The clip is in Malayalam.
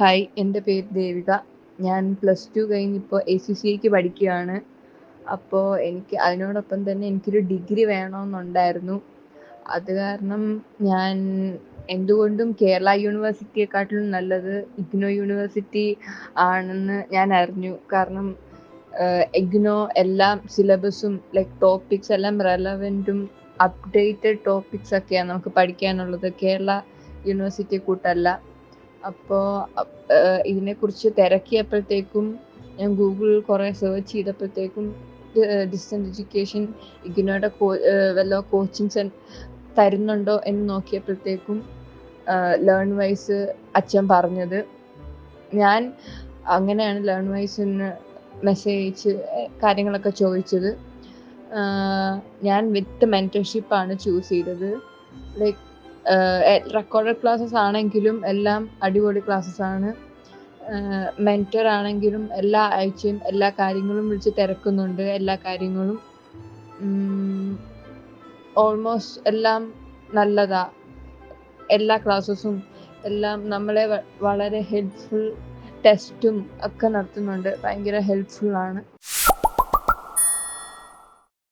ഹായ് എന്റെ പേര് ദേവിക. ഞാൻ പ്ലസ് ടു കഴിഞ്ഞിപ്പോൾ എ സി സി ഐക്ക് പഠിക്കുകയാണ്. അപ്പോൾ എനിക്ക് അതിനോടൊപ്പം തന്നെ എനിക്കൊരു ഡിഗ്രി വേണമെന്നുണ്ടായിരുന്നു. അത് കാരണം ഞാൻ എന്തുകൊണ്ടും കേരള യൂണിവേഴ്സിറ്റിയെക്കാട്ടിലും നല്ലത് ഇഗ്നോ യൂണിവേഴ്സിറ്റി ആണെന്ന് ഞാൻ അറിഞ്ഞു. കാരണം ഇഗ്നോ എല്ലാം സിലബസും ലൈക്ക് ടോപ്പിക്സ് എല്ലാം റെലവന്റും അപ്ഡേറ്റഡ് ടോപ്പിക്സ് ഒക്കെയാണ് നമുക്ക് പഠിക്കാനുള്ളത്. കേരള യൂണിവേഴ്സിറ്റി കൂട്ടല്ല. അപ്പോൾ ഇതിനെക്കുറിച്ച് തിരക്കിയപ്പോഴത്തേക്കും ഞാൻ ഗൂഗിളിൽ കുറേ സെർച്ച് ചെയ്തപ്പോഴത്തേക്കും ഡിസ്റ്റൻസ് എഡ്യൂക്കേഷൻ ഇഗ്നോയുടെ വല്ല കോച്ചിങ് തരുന്നുണ്ടോ എന്ന് നോക്കിയപ്പോഴത്തേക്കും ലേൺ വൈസ് അച്ഛൻ പറഞ്ഞത്. ഞാൻ അങ്ങനെയാണ് ലേൺ വൈസിന് മെസ്സേജ് അയച്ച് കാര്യങ്ങളൊക്കെ ചോദിച്ചത്. ഞാൻ വിത്ത് മെന്റർഷിപ്പാണ് ചൂസ് ചെയ്തത്. ലൈക്ക് റെക്കോർഡഡ് ക്ലാസ്സസ് ആണെങ്കിലും എല്ലാം അടിപൊളി ക്ലാസ്സസ് ആണ്. മെന്റർ ആണെങ്കിലും എല്ലാ ആഴ്ചയും എല്ലാ കാര്യങ്ങളും വിളിച്ച് തിരക്കുന്നുണ്ട് എല്ലാ കാര്യങ്ങളും. ഓൾമോസ്റ്റ് എല്ലാം നല്ലതാ. എല്ലാ ക്ലാസ്സസും എല്ലാം നമ്മളെ വളരെ ഹെൽപ്ഫുൾ ടെസ്റ്റും ഒക്കെ നടത്തുന്നുണ്ട്. ഭയങ്കര ഹെൽപ്ഫുൾ ആണ്.